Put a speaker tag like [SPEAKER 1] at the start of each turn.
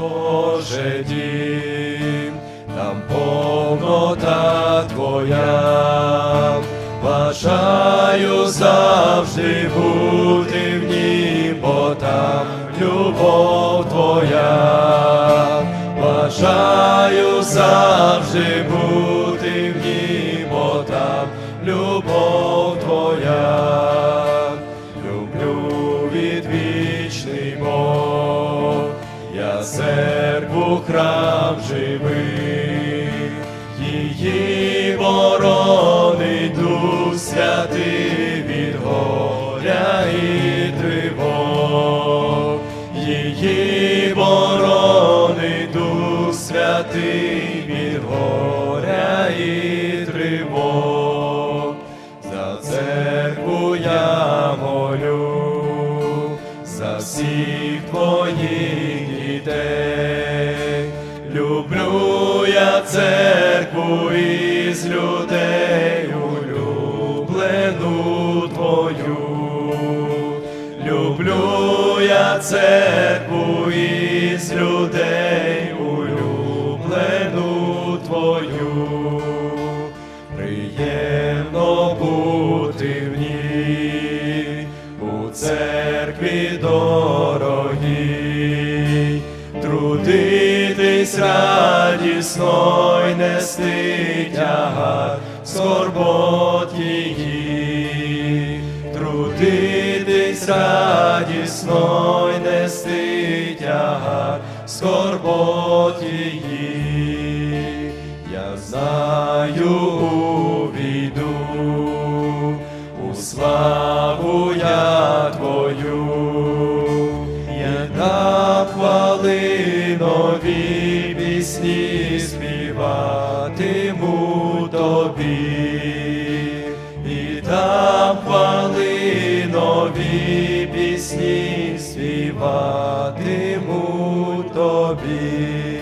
[SPEAKER 1] Боже дім, там повнота Твоя, бажаю завжди бути в бо там любов Твоя, бажаю завжди бути в ній, бо там любов Твоя, люблю відвічний Бог, церкву храм живий, її боронить Дух святий від горя і тривог, її боронить Дух святий від горя і тривог, за церкву я молю, за всіх твоїх дітей, люблю я церкву із людей, улюблену твою, люблю я церкву із людей, улюблену твою. Приємно радісно й нести тягар скорбот її, трудитись радісно й нести тягар скорбот її. Я знаю, увійду нові пісні співатиму тобі, і там хвали нові пісні співатиму тобі.